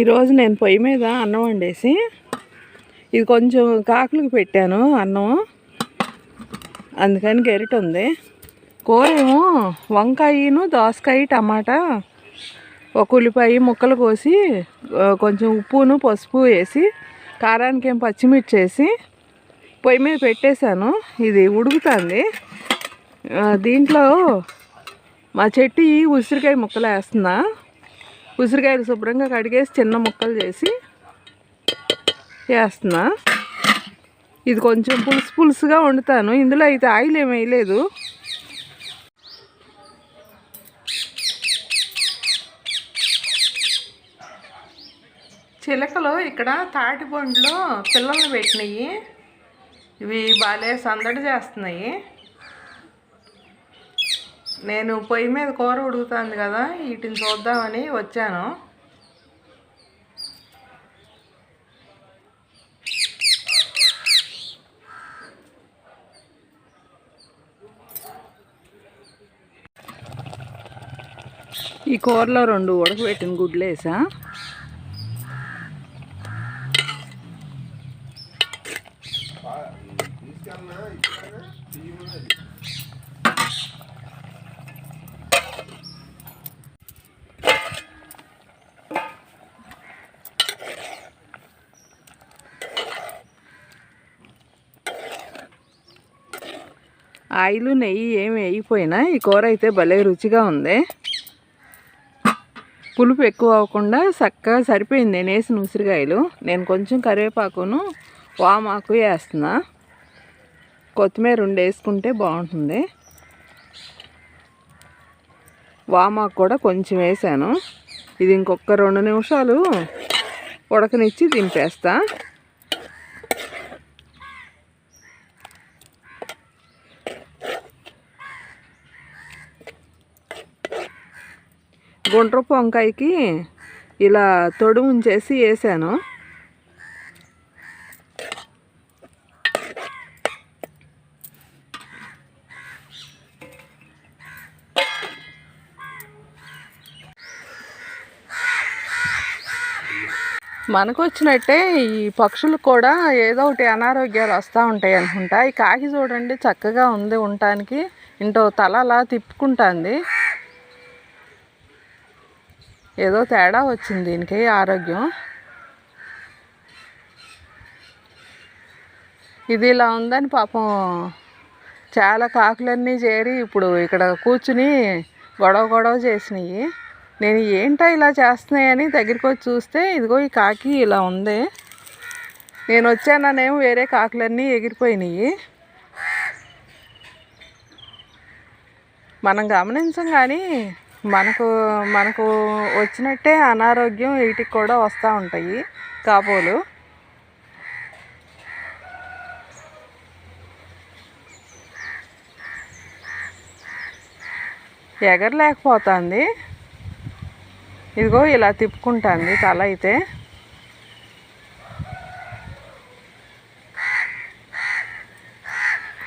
ఈరోజు నేను పొయ్యి మీద అన్నం వండేసి ఇది కొంచెం కాకులకు పెట్టాను అన్నం. అందుకని గెరిట ఉంది. కూర ఏమో వంకాయను దోసకాయ టమాటా ఒక ఉల్లిపాయ ముక్కలు కోసి కొంచెం ఉప్పును పసుపు వేసి కారానికి ఏం పచ్చిమిర్చి వేసి పొయ్యి మీద పెట్టేశాను. ఇది ఉడుకుతుంది. దీంట్లో మా చెట్టు ఈ ఉసిరికాయ ముక్కలు వేస్తున్నా ఉసిరికాయలు శుభ్రంగా కడిగేసి చిన్న ముక్కలు చేసి వేస్తున్నా. ఇది కొంచెం పులుసు పులుసుగా వండుతాను. ఇందులో అయితే ఆయిల్ ఏమి వేయలేదు. చిలకలు ఇక్కడ తాటిపండ్లు పిల్లల్ని పెట్టినాయి. ఇవి బాలే సందడి చేస్తున్నాయి. నేను పొయ్యి మీద కూర ఉడుకుతుంది కదా వీటిని చూద్దామని వచ్చాను. ఈ కూరలో రెండు ఉడకబెట్టిన గుడ్లు వేసా. ఆయిల్ నెయ్యి ఏమి వేయకపోయినా ఈ కూర అయితే భలే రుచిగా ఉంది. పులుపు ఎక్కువ అవ్వకుండా చక్కగా సరిపోయింది నేను వేసిన ఉసిరికాయలు నేను కొంచెం కరివేపాకును వామాకు వేస్తున్నా. కొత్తిమీర రెండు వేసుకుంటే బాగుంటుంది. వామాకు కూడా కొంచెం వేసాను. ఇది ఇంకొక రెండు నిమిషాలు ఉడకనిచ్చి దింపేస్తా. గుండ్రపు వంకాయకి ఇలా తొడు ఉంచేసి వేసాను. మనకు వచ్చినట్టే ఈ పక్షులకు కూడా ఏదో ఒకటి అనారోగ్యాలు వస్తూ ఉంటాయి అనుకుంటా. ఈ కాకి చూడండి చక్కగా ఉంది ఉండటానికి. ఇంటో తల అలా తిప్పుకుంటుంది. ఏదో తేడా వచ్చింది దీనికి ఆరోగ్యం. ఇది ఇలా ఉందని పాపం చాలా కాకులన్నీ చేరి ఇప్పుడు ఇక్కడ కూర్చుని గొడవ గొడవ చేసినాయి. నేను ఏంటో ఇలా చేస్తున్నాయని దగ్గరికి వచ్చి చూస్తే ఇదిగో ఈ కాకి ఇలా ఉంది. నేను వచ్చాననేమో వేరే కాకులన్నీ ఎగిరిపోయినాయి. మనం గమనించం కానీ మనకు మనకు వచ్చినట్టే అనారోగ్యం వీటికి కూడా వస్తూ ఉంటాయి. కాపోలు ఎగరలేకపోతుంది. ఇదిగో ఇలా తిప్పుకుంటుంది తల అయితే.